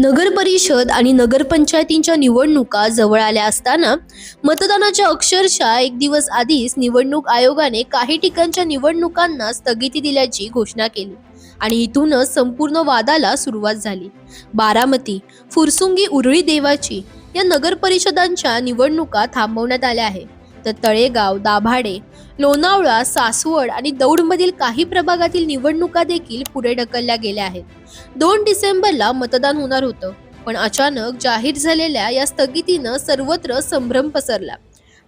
नगर परिषद आणि नगरपंचायतींच्या निवडणुका जवळ आल्या असताना मतदानाच्या अक्षरशः एक दिवस आधीच निवडणूक आयोगाने काही ठिकाणच्या निवडणुकांना स्थगिती दिल्याची घोषणा केली आणि इथूनच संपूर्ण वादाला सुरुवात झाली. बारामती फुरसुंगी उरळी देवाची या नगर परिषदांच्या निवडणुका थांबवण्यात आल्या आहेत. तर तळेगाव दाभाडे लोणावळा सासवड आणि दौडमधील काही प्रभागातील निवडणुका देखील पुढे ढकलल्या गेल्या आहेत. दोन डिसेंबरला मतदान होणार होतं पण अचानक जाहीर झालेल्या या स्थगितीनं सर्वत्र संभ्रम पसरला.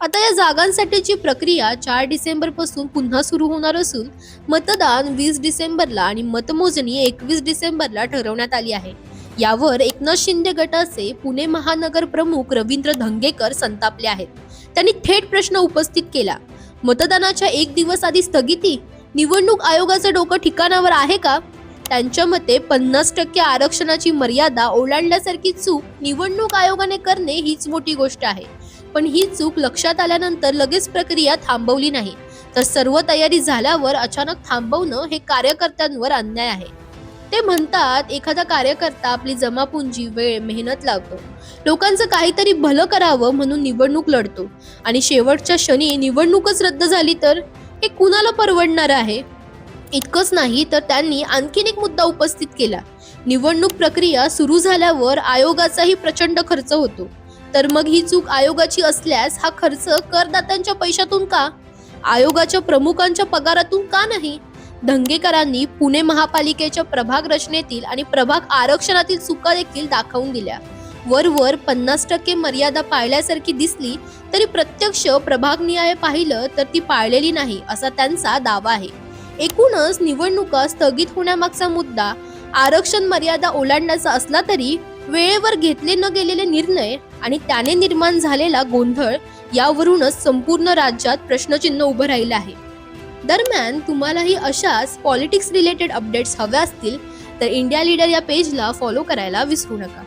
आता या जागांसाठीची प्रक्रिया चार डिसेंबरपासून पुन्हा सुरू होणार असून मतदान वीस डिसेंबरला आणि मतमोजणी एकवीस डिसेंबरला ठरवण्यात आली आहे. यावर एकनाथ शिंदे गटाचे पुणे महानगर प्रमुख रवींद्र धंगेकर संतापले आहेत. त्यांनी थेट प्रश्न उपस्थित केला. मतदानाच्या एक दिवस आधी स्थगिती? निवडणूक आयोगाचं डोकं ठिकाणावर आहे का? त्यांच्या मते पन्नास टक्के आरक्षणाची मर्यादा ओलांडल्यासारखी चूक निवडणूक आयोगाने करणे हीच मोठी गोष्ट आहे. पण ही चूक लक्षात आल्यानंतर लगेच प्रक्रिया थांबवली नाही. तर सर्व तयारी झाल्यावर अचानक थांबवणं हे कार्यकर्त्यांवर अन्याय आहे. ते म्हणतात एखादा कार्यकर्ता आपली जमापुंजी वेळ मेहनत लावतो. लोकांचं काहीतरी भलं करावं म्हणून निवडणूक लढतो. आणि शेवटच्या क्षणी निवडणूकच रद्द झाली तर हे कुणाला परवडणार आहे? इतकंच नाही तर त्यांनी आणखीन एक मुद्दा उपस्थित केला. निवडणूक प्रक्रिया सुरू झाल्यावर आयोगाचाही प्रचंड खर्च होतो. तर मग ही चूक आयोगाची असल्यास हा खर्च करदात्यांच्या पैशातून का? आयोगाच्या प्रमुखांच्या पगारातून का नाही? धंगेकरांनी पुणे महापालिकेच्या प्रभाग रचनेतील आणि प्रभाग आरक्षणातील चुका देखील दाखवून दिल्या. वरवर पन्नास टक्के मर्यादा पाळल्यासारखी दिसली तरी प्रत्यक्ष प्रभागनिहाय पाहिलं तर ती पाळलेली नाही असा त्यांचा दावा आहे. एकूणच निवडणुका स्थगित होण्यामागचा मुद्दा आरक्षण मर्यादा ओलांडण्याचा असला तरी वेळेवर घेतले न गेलेले निर्णय आणि त्याने निर्माण झालेला गोंधळ यावरूनच संपूर्ण राज्यात प्रश्नचिन्ह उभं राहिलं आहे. दरम्यान तुम्हालाही अशाच पॉलिटिक्स रिलेटेड अपडेट्स हव्या असतील तर इंडिया लीडर या पेजला फॉलो करायला विसरू नका.